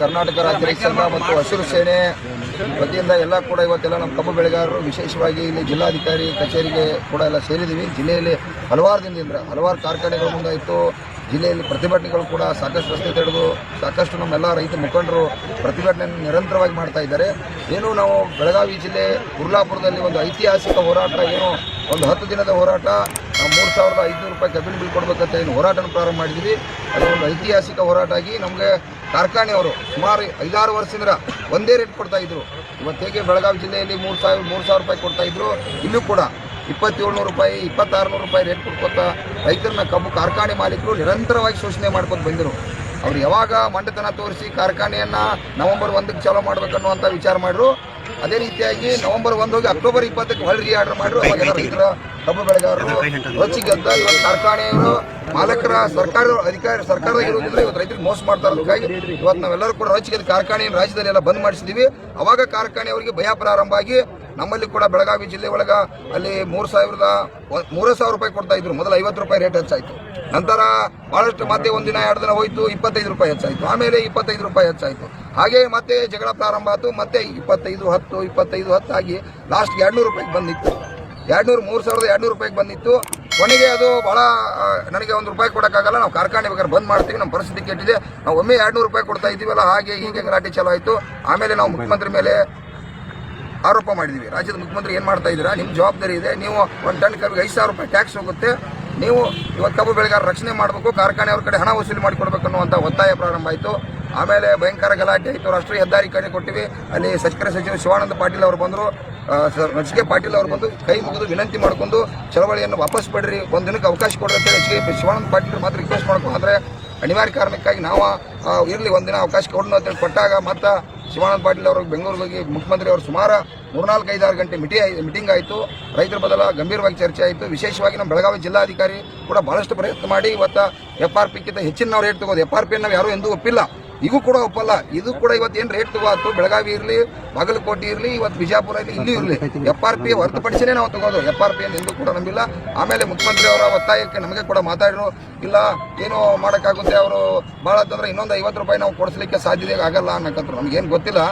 ಕರ್ನಾಟಕ ರಾಜ್ಯ ಸಂಘ ಮತ್ತು ಹಸಿರು ಸೇನೆ ವತಿಯಿಂದ ಎಲ್ಲ ಕೂಡ ಇವತ್ತೆಲ್ಲ ನಮ್ಮ ಕಬ್ಬು ಬೆಳೆಗಾರರು ವಿಶೇಷವಾಗಿ ಇಲ್ಲಿ ಜಿಲ್ಲಾಧಿಕಾರಿ ಕಚೇರಿಗೆ ಕೂಡ ಎಲ್ಲ ಸೇರಿದ್ದೀವಿ. ಜಿಲ್ಲೆಯಲ್ಲಿ ಹಲವಾರು ದಿನದಿಂದ, ಹಲವಾರು ಕಾರ್ಖಾನೆಗಳ ಮುಂದಾಯಿತು. ಜಿಲ್ಲೆಯಲ್ಲಿ ಪ್ರತಿಭಟನೆಗಳು ಕೂಡ ಸಾಕಷ್ಟು ರಸ್ತೆ ತಡೆದು ಸಾಕಷ್ಟು ನಮ್ಮೆಲ್ಲ ರೈತ ಮುಖಂಡರು ಪ್ರತಿಭಟನೆ ನಿರಂತರವಾಗಿ ಮಾಡ್ತಾ ಇದ್ದಾರೆ. ಏನು ನಾವು ಬೆಳಗಾವಿ ಜಿಲ್ಲೆ ಕುರ್ಲಾಪುರದಲ್ಲಿ ಒಂದು ಐತಿಹಾಸಿಕ ಹೋರಾಟ, ಏನು ಒಂದು ಹತ್ತು ದಿನದ ಹೋರಾಟ ಮೂರು ಸಾವಿರದ ಐದುನೂರು ರೂಪಾಯಿ ಕಬ್ಬಿನ ಬಿಲ್ ಕೊಡಬೇಕಂತ ಏನು ಹೋರಾಟನ ಪ್ರಾರಂಭ ಮಾಡಿದ್ವಿ ಅದು ಒಂದು ಐತಿಹಾಸಿಕ ಹೋರಾಟ ಆಗಿ ನಮಗೆ ಕಾರ್ಖಾನೆಯವರು ಸುಮಾರು ಐದಾರು ವರ್ಷದಿಂದ ಒಂದೇ ರೇಟ್ ಕೊಡ್ತಾ ಇದ್ರು. ಇವತ್ತು ಹೇಗೆ ಬೆಳಗಾವಿ ಜಿಲ್ಲೆಯಲ್ಲಿ ಮೂರು ಸಾವಿರ ಮೂರು ಸಾವಿರ ರೂಪಾಯಿ ಕೊಡ್ತಾ ಇದ್ರು ಇಲ್ಲೂ ಕೂಡ ಇಪ್ಪತ್ತೇಳ್ನೂರು ರೂಪಾಯಿ ಇಪ್ಪತ್ತಾರುನೂರು ರೂಪಾಯಿ ರೇಟ್ ಕೊಡ್ಕೊತ ರೈತರನ್ನ ಕಬ್ಬು ಕಾರ್ಖಾನೆ ಮಾಲೀಕರು ನಿರಂತರವಾಗಿ ಶೋಷಣೆ ಮಾಡ್ಕೊಂಡು ಬಂದರು. ಅವ್ರು ಯಾವಾಗ ಮಂಡತನ ತೋರಿಸಿ ಕಾರ್ಖಾನೆಯನ್ನು ನವೆಂಬರ್ ಒಂದಕ್ಕೆ ಚಾಲೂ ಮಾಡ್ಬೇಕನ್ನುವಂಥ ವಿಚಾರ ಮಾಡಿದ್ರು. ಅದೇ ರೀತಿಯಾಗಿ ನವೆಂಬರ್ ಒಂದು ಹೋಗಿ ಅಕ್ಟೋಬರ್ ಇಪ್ಪತ್ತಕ್ಕೆ ಹೊಳ್ಳಿ ಆರ್ಡರ್ ಮಾಡಿದ್ರು. ಅವಾಗೆಲ್ಲ ರೈತರ ಕಬ್ಬು ಬೆಳೆಗಾರರು ರೊಚ್ಚಿಗೆದ್ದ ಇವತ್ತು ಕಾರ್ಖಾನೆಯವರು ಮಾಲಕರ ಸರ್ಕಾರ ಅಧಿಕಾರಿ ಸರ್ಕಾರದಾಗ ಇರುವುದಿಲ್ಲ ಇವತ್ತು ರೈತರಿಗೆ ಮೋಸ ಮಾಡ್ತಾರೆ ಅದಕ್ಕಾಗಿ ಇವತ್ತು ನಾವೆಲ್ಲರೂ ಕೂಡ ರಾಜ್ಯಕ್ಕೆ ಕಾರ್ಖಾನೆ ರಾಜ್ಯದಲ್ಲಿ ಎಲ್ಲ ಬಂದ್ ಮಾಡಿಸಿದ್ದೀವಿ ಅವಾಗ ಕಾರ್ಖಾನೆ ಅವರಿಗೆ ಭಯ ಪ್ರಾರಂಭ ಆಗಿ ನಮ್ಮಲ್ಲಿ ಕೂಡ ಬೆಳಗಾವಿ ಜಿಲ್ಲೆ ಒಳಗ ಅಲ್ಲಿ ಮೂರು ಸಾವಿರದ ಮೂರು ಸಾವಿರ ರೂಪಾಯಿ ಕೊಡ್ತಾ ಇದ್ರು. ಮೊದಲು ಐವತ್ತು ರೂಪಾಯಿ ರೇಟ್ ಹೆಚ್ಚಾಯಿತು. ನಂತರ ಭಾಳಷ್ಟು ಮತ್ತೆ ಒಂದಿನ ಎರಡು ದಿನ ಹೋಯ್ತು, ಇಪ್ಪತ್ತೈದು ರೂಪಾಯಿ ಹೆಚ್ಚಾಯಿತು. ಆಮೇಲೆ ಇಪ್ಪತ್ತೈದು ರೂಪಾಯಿ ಹೆಚ್ಚಾಯಿತು. ಹಾಗೆ ಮತ್ತೆ ಜಗಳ ಪ್ರಾರಂಭ ಆಯಿತು. ಮತ್ತೆ ಇಪ್ಪತ್ತೈದು ಹತ್ತು ಇಪ್ಪತ್ತೈದು ಹತ್ತು ಆಗಿ ಲಾಸ್ಟ್ ಎರಡ್ನೂರು ರೂಪಾಯಿಗೆ ಬಂದಿತ್ತು. ಎರಡ್ನೂರು, ಮೂರು ಸಾವಿರದ ಎರಡ್ನೂರು ರೂಪಾಯಿಗೆ ಬಂದಿತ್ತು. ಕೊನೆಗೆ ಅದು ಭಾಳ ನನಗೆ ಒಂದು ರೂಪಾಯಿ ಕೊಡೋಕ್ಕಾಗಲ್ಲ. ನಾವು ಕಾರ್ಖಾನೆ ಬೇಕಾದ್ರೆ ಬಂದ್ ಮಾಡ್ತೀವಿ. ನಮ್ಮ ಪರಿಸ್ಥಿತಿ ಕೆಟ್ಟಿದೆ. ನಾವು ಒಮ್ಮೆ ಎರಡ್ನೂರು ರೂಪಾಯಿ ಕೊಡ್ತಾ ಇದ್ದೀವಲ್ಲ, ಹಾಗೆ ಹೀಗೆ ಗಲಾಟೆ ಚಾಲೂ ಆಯಿತು. ಆಮೇಲೆ ನಾವು ಮುಖ್ಯಮಂತ್ರಿ ಮೇಲೆ ಆರೋಪ ಮಾಡಿದ್ದೀವಿ ರಾಜ್ಯದ ಮುಖ್ಯಮಂತ್ರಿ ಏನು ಮಾಡ್ತಾ ಇದ್ದೀರಾ? ನಿಮ್ಮ ಜವಾಬ್ದಾರಿ ಇದೆ. ನೀವು ಒಂದು ಟನ್ ಕಬ್ಬಿಗೆ ಐದು ಸಾವಿರ ರೂಪಾಯಿ ಟ್ಯಾಕ್ಸ್ ಹೋಗುತ್ತೆ. ನೀವು ಇವತ್ತು ಕಬ್ಬು ಬೆಳೆಗಾರ ರಕ್ಷಣೆ ಮಾಡಬೇಕು, ಕಾರ್ಖಾನೆ ಅವ್ರ ಕಡೆ ಹಣ ವಸೂಲಿ ಮಾಡಿಕೊಡ್ಬೇಕು ಅನ್ನುವಂಥ ಒತ್ತಾಯ ಪ್ರಾರಂಭ ಆಯಿತು. ಆಮೇಲೆ ಭಯಂಕರ ಗಲಾಟೆ ಆಯಿತು. ರಾಷ್ಟ್ರೀಯ ಹೆದ್ದಾರಿ ಕಡೆ ಕೊಟ್ಟಿವಿ. ಅಲ್ಲಿ ಸಚಿವ ಸಚಿವ ಶಿವಾನಂದ ಪಾಟೀಲ್ ಅವರು ಬಂದರು. ಎಚ್ ಕೆ ಪಾಟೀಲ್ ಅವರು ಬಂದು ಕೈ ಮುಗಿದು ವಿನಂತಿ ಮಾಡಿಕೊಂಡು ಚಳವಳಿಯನ್ನು ವಾಪಸ್ ಪಡ್ರಿ, ಒಂದು ದಿನಕ್ಕೆ ಅವಕಾಶ ಕೊಡ್ರಿ ಅಂತ ಎಚ್ ಕೆ ಶಿವಾನಂದ ಪಾಟೀಲ್ ಮಾತ್ರ ರಿಕ್ವೆಸ್ಟ್ ಮಾಡ್ಕೊಂಡು ಅನಿವಾರ್ಯ ಕಾರಣಕ್ಕಾಗಿ ನಾವು ಇರಲಿ ಒಂದಿನ ಅವಕಾಶ ಕೊಡೋಣ ಅಂತೇಳಿ ಕೊಟ್ಟಾಗ ಮತ್ತು ಶಿವಾನಂದ ಪಾಟೀಲ್ ಅವರು ಬೆಂಗಳೂರಿಗೆ ಹೋಗಿ ಮುಖ್ಯಮಂತ್ರಿ ಅವರು ಸುಮಾರು ಮೂರ್ನಾಲ್ಕು ಐದಾರು ಗಂಟೆ ಮಿಟಿ ಮೀಟಿಂಗ್ ಆಯಿತು. ರೈತರ ಬದಲ ಗಂಭೀರವಾಗಿ ಚರ್ಚೆ ಆಯಿತು. ವಿಶೇಷವಾಗಿ ನಮ್ಮ ಬೆಳಗಾವಿ ಜಿಲ್ಲಾಧಿಕಾರಿ ಕೂಡ ಭಾಳಷ್ಟು ಪ್ರಯತ್ನ ಮಾಡಿ ಇವತ್ತು ಎಫ್ ಆರ್ ಪಿಕ್ಕಿಂತ ಹೆಚ್ಚಿನ ನಾವು ರೇಟ್ ತಗೋದು. ಎಫ್ ಆರ್ ಪಿ ನಾವು ಯಾರೂ ಎಂದೂ ಒಪ್ಪಿಲ್ಲ. ಇದು ಕೂಡ ಒಪ್ಪಲ್ಲ. ಇದು ಕೂಡ ಇವತ್ತು ಏನು ರೇಟ್ ಇವತ್ತು ಬೆಳಗಾವಿ ಇರಲಿ, ಬಾಗಲಕೋಟೆ ಇರಲಿ, ಇವತ್ತು ಬಿಜಾಪುರ ಇರಲಿ, ಇಲ್ಲೂ ಇರಲಿ. ಎಫ್ ಆರ್ ಪಿ ಹೊರತುಪಡಿಸಿನೇ ನಾವು ತಗೋದು. ಎಫ್ ಆರ್ ಪಿ ಎಂದು ಕೂಡ ನಂಬಿಲ್ಲ. ಆಮೇಲೆ ಮುಖ್ಯಮಂತ್ರಿ ಅವರ ಒತ್ತಾಯಕ್ಕೆ ನಮಗೆ ಕೂಡ ಮಾತಾಡಿದ್ರು. ಇಲ್ಲ, ಏನು ಮಾಡೋಕ್ಕಾಗುತ್ತೆ ಅವರು, ಭಾಳ ಅಂತಂದ್ರೆ ಇನ್ನೊಂದು ಐವತ್ತು ರೂಪಾಯಿ ನಾವು ಕೊಡಿಸ್ಲಿಕ್ಕೆ ಸಾಧ್ಯತೆ ಆಗಲ್ಲ ಅನ್ನಕಂದ್ರು ನಮಗೇನು ಗೊತ್ತಿಲ್ಲ.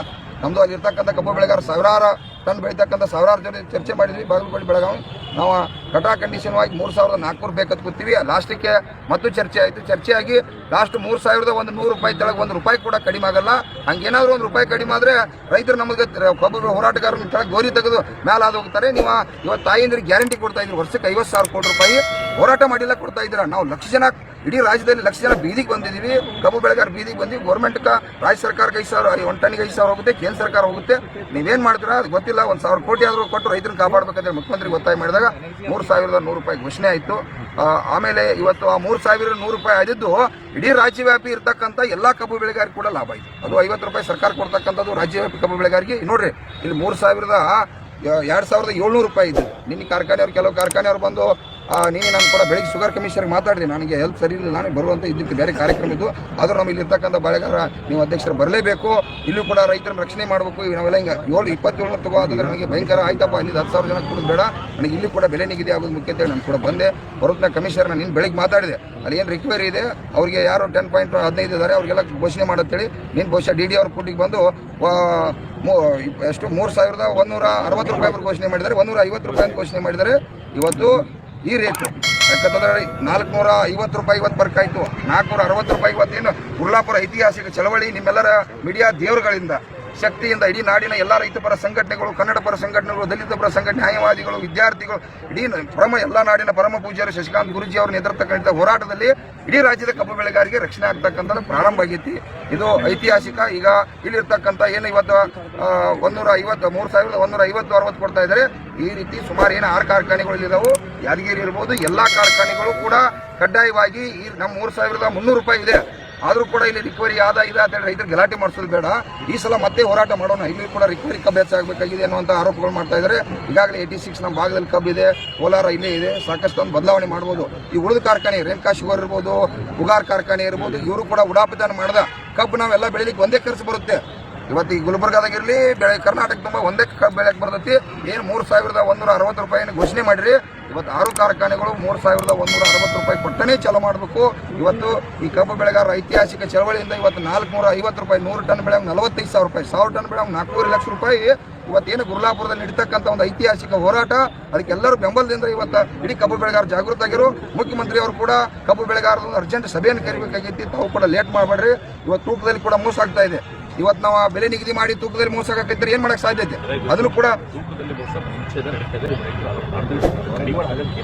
ನಮ್ಮದು ಅಲ್ಲಿರ್ತಕ್ಕಂಥ ಕಬ್ಬು ಬೆಳೆಗಾರ ಸಾವಿರಾರು ಟನ್ ಬೆಳೀತಕ್ಕಂಥ ಸಾವಿರಾರು ಜನ ಚರ್ಚೆ ಮಾಡಿದ್ವಿ. ಬಾಗಲಕೋಟೆ, ಬೆಳಗಾವಿ. ನಾವು ಕಟಾ ಕಂಡೀಷನ್ ಆಗಿ ಮೂರು ಸಾವಿರದ ನಾಲ್ಕುನೂರು ಬೇಕಂತ ಕೂತೀವಿ. ಲಾಸ್ಟಿಗೆ ಮತ್ತು ಚರ್ಚೆ ಆಯಿತು. ಚರ್ಚೆ ಆಗಿ ಲಾಸ್ಟ್ ಮೂರು ಸಾವಿರದ ಒಂದು ನೂರು ರೂಪಾಯಿ ತೆಳಗೆ ಒಂದು ರೂಪಾಯಿ ಕೂಡ ಕಡಿಮೆ ಆಗಲ್ಲ. ಹಂಗೇನಾದ್ರೂ ಒಂದು ರೂಪಾಯಿ ಕಡಿಮೆ ಆದರೆ ರೈತರು ನಮಗೆ ಕಬ್ಬು ಹೋರಾಟಗಾರರು ಕೆಳಗೆ ಗೋರಿ ತೆಗೆದು ಮೇಲಾದ ಹೋಗ್ತಾರೆ. ನೀವು ಇವತ್ತು ತಾಯಿಂದ್ರಿಗೆ ಗ್ಯಾರಂಟಿ ಕೊಡ್ತಾ ಇದ್ರು. ವರ್ಷಕ್ಕೆ ಐವತ್ತು ಸಾವಿರ ಕೋಟಿ ರೂಪಾಯಿ ಹೋರಾಟ ಮಾಡಿಲ್ಲ ಕೊಡ್ತಾ ಇದ್ದೀರಾ? ನಾವು ಲಕ್ಷ ಜನ, ಇಡೀ ರಾಜ್ಯದಲ್ಲಿ ಲಕ್ಷ ಜನ ಬೀದಿಗೆ ಬಂದಿದ್ದೀವಿ. ಕಬ್ಬು ಬೆಳೆಗಾರ ಬೀದಿಗೆ ಬಂದಿವಿ. ಗೌರ್ಮೆಂಟ್ಗೆ ರಾಜ್ಯ ಸರ್ಕಾರಕ್ಕೆ ಐದು ಸಾವಿರ, ಒಂದು ಟನ್ನಿಗೆ ಐದು ಸಾವಿರ ಹೋಗುತ್ತೆ. ಕೇಂದ್ರ ಸರ್ಕಾರ ಹೋಗುತ್ತೆ. ನೀವೇನು ಮಾಡ್ತೀರಾ? ಅದು ಗೊತ್ತಿಲ್ಲ. ಒಂದು ಸಾವಿರ ಕೋಟಿ ಆದರೂ ಕೊಟ್ಟು ರೈತರನ್ನ ಕಾಪಾಡಬೇಕಂತ ಮುಖ್ಯಮಂತ್ರಿ ಒತ್ತಾಯ ಮಾಡಿದಾಗ ಮೂರು ಸಾವಿರದ ನೂರು ರೂಪಾಯಿ ಘೋಷಣೆ ಆಯಿತು. ಆಮೇಲೆ ಇವತ್ತು ಆ ಮೂರು ಸಾವಿರ ನೂರು ರೂಪಾಯಿ ಆದಿದ್ದು ಇಡೀ ರಾಜ್ಯವ್ಯಾಪಿ ಇರ್ತಕ್ಕಂಥ ಎಲ್ಲ ಕಬ್ಬು ಬೆಳೆಗಾರಿಗೆ ಕೂಡ ಲಾಭ ಆಯಿತು. ಅದು ಐವತ್ತು ರೂಪಾಯಿ ಸರ್ಕಾರ ಕೊಡ್ತಕ್ಕಂಥದ್ದು ರಾಜ್ಯವ್ಯಾಪಿ ಕಬ್ಬು ಬೆಳೆಗಾರಿಗೆ ನೋಡ್ರಿ, ಇಲ್ಲಿ ಮೂರು ಸಾವಿರದ ಎರಡು ಸಾವಿರದ ಏಳ್ನೂರು ರೂಪಾಯಿ ಇದ್ದು. ನಿನ್ನೆ ಕಾರ್ಖಾನೆಯವ್ರು, ಕೆಲವು ಕಾರ್ಖಾನೆಯವ್ರು ಬಂದು ನೀನು ನಾನು ಕೂಡ ಬೆಳಿಗ್ಗೆ ಶುಗರ್ ಕಮಿಷನರ್ಗೆ ಮಾತಾಡಿದೆ ನನಗೆ ಹೆಲ್ತ್ ಸರಿ ಇಲ್ಲ ನನಗೆ ಬರುವಂಥ ಇದಕ್ಕೆ ಬೇರೆ ಕಾರ್ಯಕ್ರಮ ಇದ್ದು ಆದರೂ ನಮ್ಮ ಇಲ್ಲಿರ್ತಕ್ಕಂಥ ಬೆಳೆಗಾರ, ನೀವು ಅಧ್ಯಕ್ಷರು ಬರಲೇಬೇಕು. ಇಲ್ಲೂ ಕೂಡ ರೈತರನ್ನ ರಕ್ಷಣೆ ಮಾಡಬೇಕು. ನಾವೆಲ್ಲ ಹಿಂಗೆ ಏಳು ಇಪ್ಪತ್ತೇಳು ತಗೋದ್ರೆ ನನಗೆ ಭಯಂಕರ ಆಯ್ತಪ್ಪ ಇಲ್ಲಿ ಹತ್ತು ಸಾವಿರ ಜನ ಕೂಡ ಬೇಡ. ನನಗೆ ಇಲ್ಲಿ ಕೂಡ ಬೆಲೆ ನಿಗದಿ ಆಗೋದು ಮುಖ್ಯ ಅಂತೇಳಿ ನಾನು ಕೂಡ ಬಂದೆ. ಬರೋದನ್ನ ಕಮಿಷನರ್ ನಾನು ನಿನ್ನ ಬೆಳಿಗ್ಗೆ ಮಾತಾಡಿದೆ. ಅಲ್ಲಿ ಏನು ರಿಕ್ವೈರಿ ಇದೆ? ಅವರಿಗೆ ಯಾರು ಟೆನ್ ಪಾಯಿಂಟ್ ಹದಿನೈದು ಇದ್ದಾರೆ, ಅವರಿಗೆಲ್ಲ ಘೋಷಣೆ ಮಾಡತ್ತೇಳಿ ನೀನು ಬಹುಶಃ ಡಿ ಡಿ ಅವ್ರ ಕೂಟಿಗೆ ಬಂದು ಎಷ್ಟು, ಮೂರು ಸಾವಿರದ ಒಂದೂರ ಅರವತ್ತು ರೂಪಾಯಿ ಅವ್ರು ಘೋಷಣೆ ಮಾಡಿದ್ದಾರೆ. ಒಂದೂರ ಐವತ್ತು ರೂಪಾಯಿ ಘೋಷಣೆ ಮಾಡಿದ್ದಾರೆ. ಇವತ್ತು ಈ ರೇಟು ಯಾಕಂತಂದ್ರೆ ನಾಲ್ಕುನೂರ ಐವತ್ತು ರೂಪಾಯಿ ಇವತ್ತು ಬರ್ಕಾಯ್ತು. ನಾಲ್ಕುನೂರ ಅರವತ್ತು ರೂಪಾಯಿ ಇವತ್ತೇನು ಕುರ್ಲಾಪುರ ಐತಿಹಾಸಿಕ ಚಳವಳಿ ನಿಮ್ಮೆಲ್ಲರ ಮೀಡಿಯಾ ದೇವರುಗಳಿಂದ. ಶಕ್ತಿಯಿಂದ ಇಡೀ ನಾಡಿನ ಎಲ್ಲ ರೈತ ಪರ ಸಂಘಟನೆಗಳು, ಕನ್ನಡ ಪರ ಸಂಘಟನೆಗಳು, ದಲಿತ ಪರ ಸಂಘಟನೆ, ನ್ಯಾಯವಾದಿಗಳು, ವಿದ್ಯಾರ್ಥಿಗಳು, ಇಡೀ ಪರಮ ಎಲ್ಲ ನಾಡಿನ ಪರಮ ಪೂಜ್ಯರು ಶಶಿಕಾಂತ್ ಗುರುಜಿ ಅವರು ನೇತೃತ್ವ ಹೋರಾಟದಲ್ಲಿ ಇಡೀ ರಾಜ್ಯದ ಕಬ್ಬು ಬೆಳೆಗಾರರಿಗೆ ರಕ್ಷಣೆ ಆಗ್ತಕ್ಕಂಥದ್ದು ಪ್ರಾರಂಭ ಆಗೈತಿ. ಇದು ಐತಿಹಾಸಿಕ. ಈಗ ಇಲ್ಲಿರ್ತಕ್ಕಂಥ ಏನು ಇವತ್ತು ಒಂದೂರ ಐವತ್ತು ಮೂರು ಸಾವಿರದ ಒಂದೂರ ಐವತ್ತು ಅರವತ್ತು ಕೊಡ್ತಾ ಇದ್ದಾರೆ. ಈ ರೀತಿ ಸುಮಾರು ಏನು ಆರು ಕಾರ್ಖಾನೆಗಳು ಇದಾವೆ ಯಾದಗಿರಿ ಇರ್ಬೋದು, ಎಲ್ಲ ಕಾರ್ಖಾನೆಗಳು ಕೂಡ ಕಡ್ಡಾಯವಾಗಿ ಈ ನಮ್ಮ ಮೂರು ಸಾವಿರದ ಮುನ್ನೂರು ರೂಪಾಯಿ ಇದೆ. ಆದರೂ ಕೂಡ ಇಲ್ಲಿ ರಿಕವರಿ ಆದ ಇದೆ ಅಂತ ಹೇಳಿ ರೈತರು ಗಲಾಟೆ ಮಾಡಿಸೋದು ಬೇಡ. ಈ ಸಲ ಮತ್ತೆ ಹೋರಾಟ ಮಾಡೋಣ. ಇಲ್ಲಿ ಕೂಡ ರಿಕವರಿ ಕಬ್ಬು ಹೆಚ್ಚಾಗಬೇಕಾಗಿದೆ ಅನ್ನುವಂಥ ಆರೋಪಗಳು ಮಾಡ್ತಾ ಇದ್ದಾರೆ. ಈಗಾಗಲೇ ಏಯ್ಟಿ ಸಿಕ್ಸ್ ನಮ್ಮ ಭಾಗದಲ್ಲಿ ಕಬ್ಬಿದೆ ಇದೆ, ಕೋಲಾರ ಇಲ್ಲೇ ಇದೆ, ಸಾಕಷ್ಟು ಒಂದು ಬದಲಾವಣೆ ಮಾಡ್ಬೋದು. ಈ ಉಳಿದ ಕಾರ್ಖಾನೆ, ರೇಣುಕಾ ಶುಗರ್ ಇರ್ಬೋದು, ಉಗಾರ್ ಕಾರ್ಖಾನೆ ಇರ್ಬೋದು, ಇವರು ಕೂಡ ಉಡಾಪಿತನ ಮಾಡಿದ ಕಬ್ಬು ನಾವೆಲ್ಲ ಬೆಳಿಲಿಕ್ಕೆ ಒಂದೇ ಖರ್ಚು ಬರುತ್ತೆ. ಇವತ್ತು ಈ ಗುಲ್ಬರ್ಗಾದಾಗಿರ್ಲಿ ಬೆಳೆ ಕರ್ನಾಟಕ ತುಂಬ ಒಂದೇ ಬೆಳೆಗೆ ಬರ್ತೈತಿ. ಏನು ಮೂರು ಸಾವಿರದ ಒಂದೂರ ಅರವತ್ತು ರೂಪಾಯಿನ ಘೋಷಣೆ ಮಾಡಿರಿ. ಇವತ್ತು ಆರು ಕಾರ್ಖಾನೆಗಳು ಮೂರು ಸಾವಿರದ ಒಂದೂರ ಅರವತ್ತು ರೂಪಾಯಿ ಕೊಟ್ಟನೇ ಚಾಲೂ ಮಾಡಬೇಕು. ಇವತ್ತು ಈ ಕಬ್ಬು ಬೆಳೆಗಾರರ ಐತಿಹಾಸಿಕ ಚಳವಳಿಯಿಂದ ಇವತ್ತು ನಾಲ್ಕುನೂರ ಐವತ್ತು ರೂಪಾಯಿ, ನೂರು ಟನ್ ಬೆಳೆ ನಲವತ್ತೈದು ಸಾವಿರ ರೂಪಾಯಿ, ಸಾವಿರ ಟನ್ ಬೆಳೆ ನಾಲ್ಕೂವರೆ ಲಕ್ಷ ರೂಪಾಯಿ. ಇವತ್ತೇನು ಗುರ್ಲಾಪುರದಲ್ಲಿ ನಡೀತಕ್ಕಂಥ ಒಂದು ಐತಿಹಾಸಿಕ ಹೋರಾಟ. ಅದಕ್ಕೆಲ್ಲರೂ ಬೆಂಬಲದಿಂದ ಇವತ್ತು ಇಡೀ ಕಬ್ಬು ಬೆಳೆಗಾರ ಜಾಗೃತ ಆಗಿರು ಮುಖ್ಯಮಂತ್ರಿ ಅವರು ಕೂಡ ಕಬ್ಬು ಬೆಳೆಗಾರರ ಅರ್ಜೆಂಟ್ ಸಭೆಯನ್ನು ಕರಿಬೇಕಾಗೈತಿ ತಾವು ಕೂಡ ಲೇಟ್ ಮಾಡಬೇಡ್ರಿ. ಇವತ್ತು ತೂಕದಲ್ಲಿ ಕೂಡ ಮೂಸಾಗ್ತಾ ಇದೆ. ಇವತ್ತು ನಾವು ಬೆಲೆ ನಿಗದಿ ಮಾಡಿ ತೂಕದಲ್ಲಿ ಮೋಸ ಆಗತ್ತಿದ್ರೆ ಏನ್ ಮಾಡಕ್ ಸಾಧ್ಯತೆ ಅದನ್ನು ಕೂಡ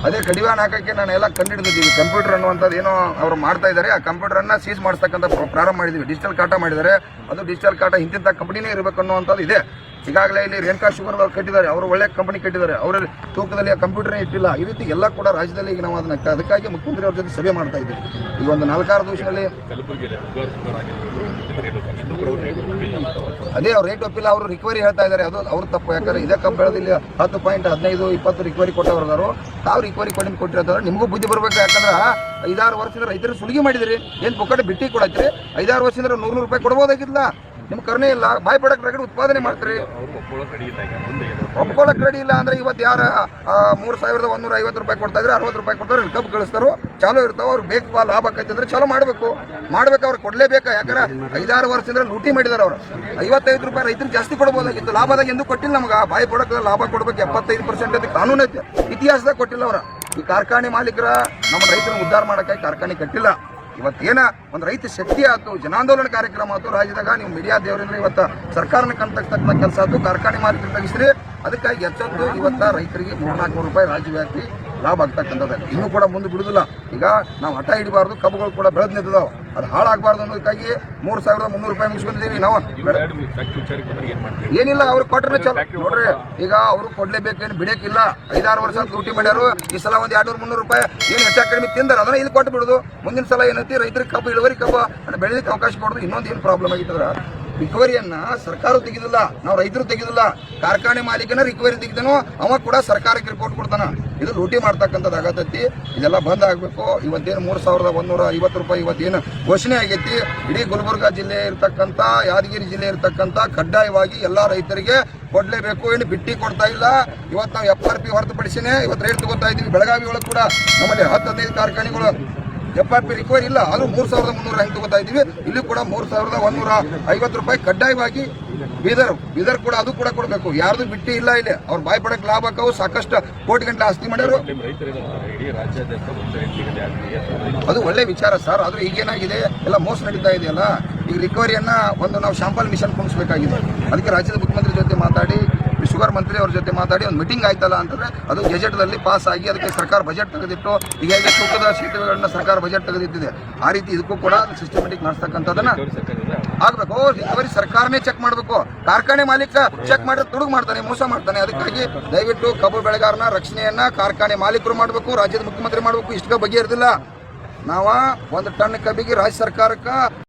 ಅದೇ ಕಡಿವಾಣ ಹಾಕಕ್ಕೆ ನಾನು ಎಲ್ಲ ಕಂಡಿಡಿದಿದ್ದೀವಿ ಕಂಪ್ಯೂಟರ್ ಅನ್ನುವಂಥದ್ದು ಏನೋ ಅವರು ಮಾಡ್ತಾ ಇದ್ದಾರೆ. ಆ ಕಂಪ್ಯೂಟರ್ ಅನ್ನ ಸೀಸ್ ಮಾಡಿಸ್ತಕ್ಕಂಥ ಪ್ರ- ಪ್ರಾರಂಭ ಮಾಡಿದ್ದೀವಿ. ಡಿಜಿಟಲ್ ಕಾಟ ಮಾಡಿದ್ದಾರೆ. ಅದು ಡಿಜಿಟಲ್ ಕಾಟ ಇಂತಿಂಥ ಕಂಪನಿನೇ ಇರಬೇಕು ಅನ್ನುವಂಥದ್ದು ಇದೆ. ಈಗಾಗಲೇ ಇಲ್ಲಿ ರೇಣುಕಾ ಶುಗರ್ ಅವ್ರು ಕಟ್ಟಿದ್ದಾರೆ. ಅವರು ಒಳ್ಳೆ ಕಂಪನಿ ಕಟ್ಟಿದ್ದಾರೆ. ಅವರ ತೂಕದಲ್ಲಿ ಆ ಕಂಪ್ಯೂಟರ್ನೇ ಇಟ್ಟಿಲ್ಲ. ಈ ರೀತಿ ಎಲ್ಲ ಕೂಡ ರಾಜ್ಯದಲ್ಲಿ ಈಗ ನಾವು ಅದನ್ನ ಅದಕ್ಕಾಗಿ ಮುಖ್ಯಮಂತ್ರಿ ಅವ್ರ ಜೊತೆ ಸಭೆ ಮಾಡ್ತಾ ಇದ್ದೀವಿ. ಈಗ ಒಂದು ನಾಲ್ಕಾರು ದಿವಸದಲ್ಲಿ ಕೂಡ. ಅದೇ ಅವ್ರು ರೇಟ್ ಒಪ್ಪಿಲ್ಲ. ಅವರು ರಿಕವರಿ ಹೇಳ್ತಾ ಇದ್ದಾರೆ. ಅದು ಅವ್ರ ತಪ್ಪು. ಯಾಕಂದ್ರೆ ಇದೇ ಇಲ್ಲಿ ಹತ್ತು ಪಾಯಿಂಟ್ ಹದಿನೈದು, ಇಪ್ಪತ್ತು ರಿಕವರಿ ಕೊಟ್ಟವ್ರದಾರು ತಾವು ರಿಕವರಿ ಕೊಟ್ಟು ಕೊಟ್ಟಿರ್ತಾರೆ ನಿಮಗೂ ಬುದ್ಧಿ ಬರ್ಬೇಕು. ಯಾಕಂದ್ರೆ ಐದಾರು ವರ್ಷದಿಂದ ರೈತರು ಸುಲಿಗೆ ಮಾಡಿದಿರಿ. ಏನು ಪೊಕ್ಕಡೆ ಬಿಟ್ಟಿ ಕೊಡತ್ರಿ? ಐದಾರು ವರ್ಷದಿಂದ ನೂರು ನೂರು ರೂಪಾಯಿ ಕೊಡ್ಬೋದಾಗಿಲ್ಲ ನಿಮ್ಮ ಕರುಣೆ ಇಲ್ಲ ಬಾಯ್ ಪ್ರಾಡಕ್ಟ್ ರಗಡ್ ಉತ್ಪಾದನೆ ಮಾಡ್ತೀರಿ. ಒಪ್ಕೊಳ್ಳೋಕೆ ರೆಡಿ ಇಲ್ಲ ಅಂದ್ರೆ ಇವತ್ತು ಯಾರ ಮೂರು ಸಾವಿರದ ಒಂದೂರ ಐವತ್ತು ರೂಪಾಯಿ ಕೊಡ್ತಾ ಇದ್ರೆ, ಅರವತ್ತು ರೂಪಾಯಿ ಕೊಡ್ತಾರೆ ಕಬ್ ಕಳಿಸ್ತಾರೋ, ಚಾಲೂ ಇರ್ತಾವ, ಅವ್ರು ಬೇಕು ಲಾಭ ಆಕೈತೆ ಅಂದ್ರೆ ಚಾಲೂ ಮಾಡಬೇಕು. ಮಾಡ್ಬೇಕು ಅವ್ರು ಕೊಡ್ಲೇಬೇಕಾ? ಯಾಕಂದ್ರೆ ಐದಾರು ವರ್ಷದಿಂದ ಲೂಟಿ ಮಾಡಿದಾರೆ ಅವರು. ಐವತ್ತೈದು ರೂಪಾಯಿ ರೈತರಿಗೆ ಜಾಸ್ತಿ ಕೊಡ್ಬೋದಾಗಿತ್ತು. ಲಾಭದಾಗ ಎಂದು ಕೊಟ್ಟಿಲ್ಲ ನಮಗೆ. ಬಾಯಿ ಪ್ರಾಡಕ್ಟ್ ಲಾಭ ಕೊಡ್ಬೇಕು, ಎಪ್ಪತ್ತೈದು ಪರ್ಸೆಂಟ್ ಅದಕ್ಕೆ ಕಾನೂನು ಐತೆ. ಇತಿಹಾಸದಾಗ ಕೊಟ್ಟಿಲ್ಲ ಅವರ. ಈ ಕಾರ್ಖಾನೆ ಮಾಲೀಕರ, ನಮ್ಮ ರೈತರನ್ನ ಉದ್ಧಾರ ಮಾಡಕ್ಕೆ ಕಾರ್ಖಾನೆ ಕಟ್ಟಿಲ್ಲ. ಇವತ್ತೇನ ಒಂದು ರೈತ ಶಕ್ತಿ ಆಯ್ತು, ಜನಾಂದೋಲನ ಕಾರ್ಯಕ್ರಮ ಆಯ್ತು, ರಾಜ್ಯದಾಗ ನೀವು ಮೀಡಿಯಾ ದೇವರಿಂದ ಇವತ್ತು ಸರ್ಕಾರನ ಕಂತಕ್ಕಂಥ ಕೆಲಸ ಆಯ್ತು, ಕಾರ್ಖಾನೆ ಮಾಲೀಕರು ತೆಗಿಸ್ರಿ. ಅದಕ್ಕಾಗಿ ಎಚ್ಚೆತ್ತು ಇವತ್ತ ರೈತರಿಗೆ ಮೂರ್ನಾಲ್ಕು ರೂಪಾಯಿ ರಾಜ್ಯವ್ಯಾಪಿ ಲಾಭ ಆಗ್ತಕ್ಕಂಥದ್ದು. ಇನ್ನೂ ಕೂಡ ಮುಂದೆ ಬಿಡುದಿಲ್ಲ. ಈಗ ನಾವು ಹಠ ಹಿಡಿಬಾರ್ದು ಕಬ್ಬುಗಳು ಕೂಡ ಬೆಳೆದ್ ನಿಂತಿದಾವೆ. ಅದು ಹಾಳಾಗಬಾರ್ದು ಅನ್ನೋದಕ್ಕಾಗಿ ಮೂರು ಸಾವಿರದ ಮುನ್ನೂರು ರೂಪಾಯಿ ಮುಗಿಸ್ಕೊಂಡಿದ್ದೀವಿ ನಾವು. ಎರಡು ಏನಿಲ್ಲ ಅವ್ರು ಕೊಟ್ಟರೆ ಚಲೋ. ನೋಡ್ರಿ ಈಗ ಅವರು ಕೊಡ್ಲೇಬೇಕೇನು ಬಿಡಕ್ಕಿಲ್ಲ ಐದಾರು ವರ್ಷ ಡ್ಯೂಟಿ ಮಾಡ್ಯಾರು. ಈ ಸಲ ಒಂದ್ ಎರಡ್ನೂರು ಮುನ್ನೂರು ರೂಪಾಯಿ ಏನು ಹೆಚ್ಚು ಕಡಿಮೆ ತಿಂದರು ಅದನ್ನ ಇಲ್ಲಿ ಕೊಟ್ಟು ಬಿಡುದು ಮುಂದಿನ ಸಲ ಏನೈತಿ ರೈತರಿಗೆ ಕಬ್ಬು ಇಳುವರಿ ಕಬ್ಬು ಅಂದ್ರೆ ಬೆಳೆಲಿಕ್ಕೆ ಅವಕಾಶ ಕೊಡೋದು. ಇನ್ನೊಂದು ಏನು ಪ್ರಾಬ್ಲಮ್ ಆಗಿತ್ತಂದ್ರ ರಿಕವರಿಯನ್ನ ಸರ್ಕಾರ ತೆಗೆದಿಲ್ಲ. ನಾವು ರೈತರು ತೆಗೆದಿಲ್ಲ. ಕಾರ್ಖಾನೆ ಮಾಲೀಕನ ರಿಕವರಿ ತೆಗೆದನು, ಅವ ಕೂಡ ಸರ್ಕಾರಕ್ಕೆ ರಿಪೋರ್ಟ್ ಕೊಡ್ತಾನ. ಇದು ಲೂಟಿ ಮಾಡ್ತಕ್ಕಂಥದ್ದು ಆಗತೈತಿ. ಇದೆಲ್ಲ ಬಂದ್ ಆಗಬೇಕು. ಇವತ್ತೇನು ಮೂರು ಸಾವಿರದ ಒಂದೂರ ಐವತ್ತು ರೂಪಾಯಿ ಇವತ್ತೇನು ಘೋಷಣೆ ಆಗೈತಿ. ಇಡೀ ಗುಲ್ಬರ್ಗಾ ಜಿಲ್ಲೆ ಇರ್ತಕ್ಕಂಥ, ಯಾದಗಿರಿ ಜಿಲ್ಲೆ ಇರ್ತಕ್ಕಂಥ ಕಡ್ಡಾಯವಾಗಿ ಎಲ್ಲಾ ರೈತರಿಗೆ ಕೊಡ್ಲೇಬೇಕು ಏನು ಬಿಟ್ಟಿ ಕೊಡ್ತಾ ಇಲ್ಲ. ಇವತ್ತು ನಾವು ಎಫ್ ಆರ್ ಪಿ ಹೊರತುಪಡಿಸಿನೇ ಇವತ್ತು ರೇಟ್ ತಗೋತಾ ಇದ್ದೀವಿ ಬೆಳಗಾವಿ ಒಳಗೆ ಕೂಡ ನಮ್ಮಲ್ಲಿ ಹತ್ತು ಹದಿನೈದು ಕಾರ್ಖಾನೆಗಳು ಎಫ್ ಆರ್ ಪಿ ರಿಕವರಿ ಇಲ್ಲ. ಅದು ಮೂರು ಸಾವಿರದ ಮುನ್ನೂರ ಹೆಂಗೆ ತಗೋತಾ ಇದ್ದೀವಿ. ಇಲ್ಲಿ ಕೂಡ ಮೂರು ಸಾವಿರದ ಒಂದೂರ ಐವತ್ತು ರೂಪಾಯಿ ಕಡ್ಡಾಯವಾಗಿ ಬೀದರ್. ಬೀದರ್ ಕೂಡ ಅದು ಕೂಡ ಕೊಡಬೇಕು. ಯಾರ್ದು ಬಿಟ್ಟಿ ಇಲ್ಲ ಇಲ್ಲಿ. ಅವ್ರು ಬಾಯ್ ಪಡಕ್ ಲಾಭ ಸಾಕಷ್ಟು ಕೋಟಿ ಗಂಟೆ ಆಸ್ತಿ ಮಾಡ್ಯಾರು. ಅದು ಒಳ್ಳೆ ವಿಚಾರ ಸರ್. ಆದ್ರೆ ಈಗೇನಾಗಿದೆ ಎಲ್ಲ ಮೋಸ ನಡೀತಾ ಇದೆಯಲ್ಲ. ಈಗ ರಿಕವರಿಯನ್ನ ಒಂದು ನಾವು ಶಾಂಪಲ್ ಮಿಷನ್ ಕುಣಿಸ್ಬೇಕಾಗಿದೆ ಅದಕ್ಕೆ ರಾಜ್ಯದ ಮುಖ್ಯಮಂತ್ರಿ ಜೊತೆ ಮಾತಾಡಿ ಶುಗರ್ ಮಂತ್ರಿ ಅವ್ರ ಜೊತೆ ಮಾತಾಡಿ ಒಂದು ಮೀಟಿಂಗ್ ಆಯ್ತಲ್ಲ ಅಂತಂದ್ರೆ ಅದು ಗೆಜೆಟ್ದಲ್ಲಿ ಪಾಸ್ ಆಗಿ ಅದಕ್ಕೆ ಸರ್ಕಾರ ಬಜೆಟ್ ತೆಗೆದಿಟ್ಟು ಹೀಗಾಗಿ ಹೇಗೆ ತೂಕದ ಸೇತುವೆಗಳನ್ನ ಸರ್ಕಾರ ಬಜೆಟ್ ತೆಗೆದಿಟ್ಟಿದೆ. ಆ ರೀತಿ ಇದಕ್ಕೂ ಕೂಡ ಸಿಸ್ಟಮೆಟಿಕ್ ನಡೆಸ್ತಕ್ಕಂಥದ್ದನ್ನ ಆಗಬೇಕು. ರಿಕವರಿ ಸರ್ಕಾರನೇ ಚೆಕ್ ಮಾಡಬೇಕು. ಕಾರ್ಖಾನೆ ಮಾಲೀಕ ಚೆಕ್ ಮಾಡಿದ್ರೆ ತುಡುಗು ಮಾಡ್ತಾನೆ, ಮೋಸ ಮಾಡ್ತಾನೆ. ಅದಕ್ಕಾಗಿ ದಯವಿಟ್ಟು ಕಬ್ಬು ಬೆಳೆಗಾರನ ರಕ್ಷಣೆಯನ್ನ ಕಾರ್ಖಾನೆ ಮಾಲೀಕರು ಮಾಡಬೇಕು, ರಾಜ್ಯದ ಮುಖ್ಯಮಂತ್ರಿ ಮಾಡಬೇಕು. ಇಷ್ಟು ಬಗೆಹರಿದಿಲ್ಲ. ನಾವ ಒಂದು ಟನ್ ಕಬ್ಬಿಗೆ ರಾಜ್ಯ ಸರ್ಕಾರಕ್ಕೆ